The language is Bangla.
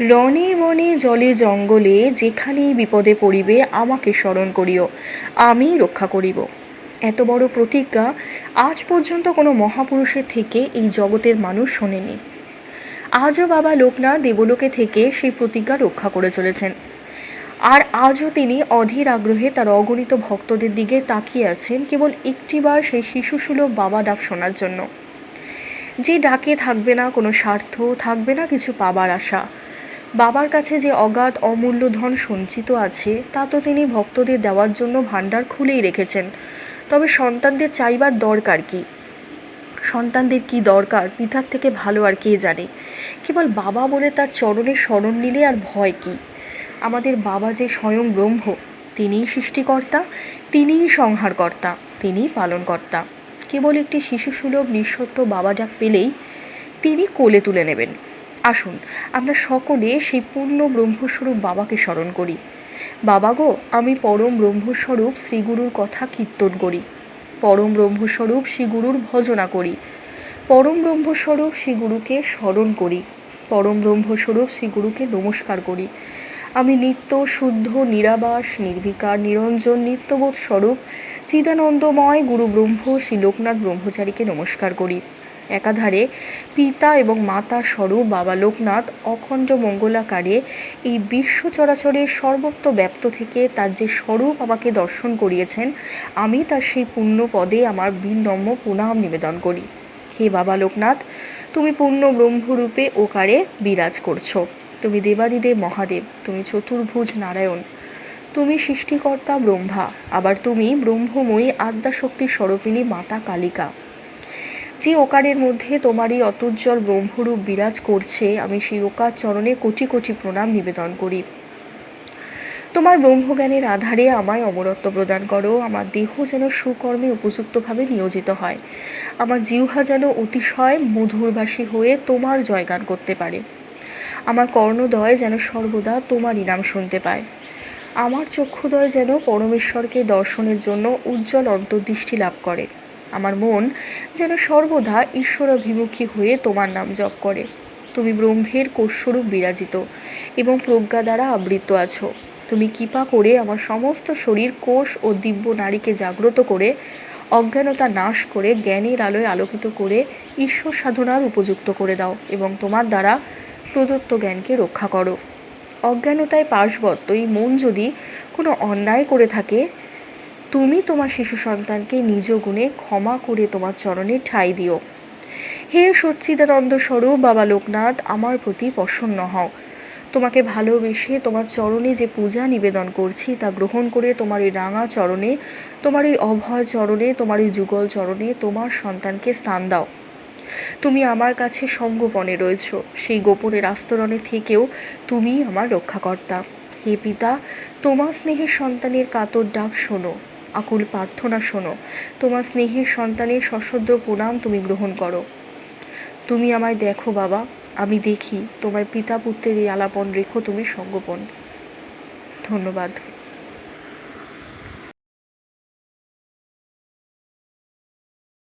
রনে বনে জলে জঙ্গলে যেখানেই বিপদে পড়িবে আমাকে স্মরণ করিও, আমি রক্ষা করিব। এত বড় প্রতিজ্ঞা আজ পর্যন্ত কোনো মহাপুরুষের থেকে এই জগতের মানুষ শোনেনি। আজও বাবা লোকনাথ দেবলোকে থেকে সেই প্রতিজ্ঞা রক্ষা করে চলেছেন। আর আজও তিনি অধীর আগ্রহে তার অগণিত ভক্তদের দিকে তাকিয়ে আছেন কেবল একটিবার সেই শিশুসুলভ বাবা ডাক শোনার জন্য। যে ডাকে থাকবে না কোনো স্বার্থ, থাকবে না কিছু পাবার আশা বাবার কাছে যে অগাধ অমূল্য ধন সঞ্চিত আছে, তা তো তিনি ভক্তদের দেওয়ার জন্য ভাণ্ডার খুলেই রেখেছেন। তবে সন্তানদের চাইবার দরকার কি? সন্তানদের কি দরকার? পিতার থেকে ভালো আর কে জানে? কেবল বাবা বলে তার চরণে স্মরণ নিলে আর ভয় কি? আমাদের বাবা যে স্বয়ং ব্রহ্ম, তিনিই সৃষ্টিকর্তা, তিনিই সংহারকর্তা, তিনিই পালনকর্তা। কেবল একটি শিশুসুলভ নিঃসত্ব বাবা ডাক পেলেই তিনি কোলে তুলে নেবেন। আসুন, আমরা সকলে সেই পূর্ণ ব্রহ্মস্বরূপ বাবাকে স্মরণ করি। বাবা গো, আমি পরম ব্রহ্মস্বরূপ শ্রীগুরুর কথা কীর্তন করি। পরম ব্রহ্মস্বরূপ শ্রীগুরুর ভজনা করি। পরম ব্রহ্মস্বরূপ শ্রীগুরুকে স্মরণ করি। পরম ব্রহ্মস্বরূপ শ্রীগুরুকে নমস্কার করি। আমি নিত্য শুদ্ধ, নিরাবাস, নির্বিকার, নিরঞ্জন, নিত্যবোধ স্বরূপ, চিদানন্দময় গুরু ব্রহ্ম শ্রী লোকনাথ ব্রহ্মচারীকে নমস্কার করি। একাধারে পিতা এবং মাতা স্বরূপ বাবা লোকনাথ অখণ্ড মঙ্গলাকারে এই বিশ্ব চরাচরের সর্বত্র ব্যপ্ত থেকে তার যে স্বরূপ আমাকে দর্শন করিয়েছেন, আমি তার সেই পুণ্য পদে আমার বিনম্র প্রণাম নিবেদন করি। হে বাবা লোকনাথ, তুমি পূর্ণ ব্রহ্মরূপে ওকারে বিরাজ করছ। তুমি দেবাদিদেব মহাদেব, তুমি চতুর্ভুজ নারায়ণ। তুমি সৃষ্টিকর্তা ব্রহ্মা, আবার তুমি ব্রহ্মময়ী আদ্যাশক্তির স্বরূপিণী মাতা কালিকা। যে ওকারের মধ্যে তোমারই অতুজ্জ্বল ব্রহ্মরূপ বিরাজ করছে, আমি সেই ওকার চরণে কোটি কোটি প্রণাম নিবেদন করি। তোমার ব্রহ্মজ্ঞানের আধারে আমায় অমরত্ব প্রদান করো, আমার দেহ যেন সুকর্মে উপযুক্তভাবে নিয়োজিত হয়। আমার জিহ্বা যেন অতিশয় মধুরবাসী হয়ে তোমার জয়গান করতে পারে। আমার কর্ণদয় যেন সর্বদা তোমার ইনাম শুনতে পায়। আমার চক্ষুদয় যেন পরমেশ্বরকে দর্শনের জন্য উজ্জ্বল অন্তর্দৃষ্টি লাভ করে। আমার মন যেন সর্বদা ঈশ্বরাভিমুখী হয়ে তোমার নাম জপ করে। তুমি ব্রহ্মের কোষস্বরূপ বিরাজিত এবং প্রজ্ঞা দ্বারা আবৃত আছো। তুমি কৃপা করে আমার সমস্ত শরীর, কোষ ও দিব্য নারীকে জাগ্রত করে, অজ্ঞানতা নাশ করে, জ্ঞানের আলোয় আলোকিত করে, ঈশ্বর সাধনার উপযুক্ত করে দাও এবং তোমার দ্বারা প্রদত্ত জ্ঞানকে রক্ষা করো। অজ্ঞানতায় পাশবদ্ধ এই মন যদি কোনো অন্যায় করে থাকে তুমি তোমার শিশু সন্তানকে নিজ গুণে ক্ষমা করে তোমার চরণে ঠাঁই দিও। হে সচ্চিদানন্দ স্বরূপ, বাবা লোকনাথ, আমার প্রতি প্রসন্ন হও। তোমাকে ভালোবেসে তোমার চরণে যে পূজা নিবেদন করছি, তা গ্রহণ করে তোমার এই রাঙা চরণে, তোমার এই অভয় চরণে, তোমার এই যুগল চরণে তোমার সন্তানকে স্থান দাও। তুমি আমার কাছে সঙ্গোপনে রয়েছ। সেই গোপনের আস্তরণে থেকেও তুমি আমার রক্ষাকর্তা। হে পিতা, তোমার স্নেহের সন্তানের কাতর ডাক শোনো। আকুল প্রার্থনা শোনো। তোমার স্নেহের সন্তানের সশদ্র প্রণাম তুমি গ্রহণ করো। তুমি আমায় দেখো বাবা, আমি দেখি। তোমার পিতা পুত্রের এই আলাপন রেখো তুমি সঙ্গোপন। ধন্যবাদ।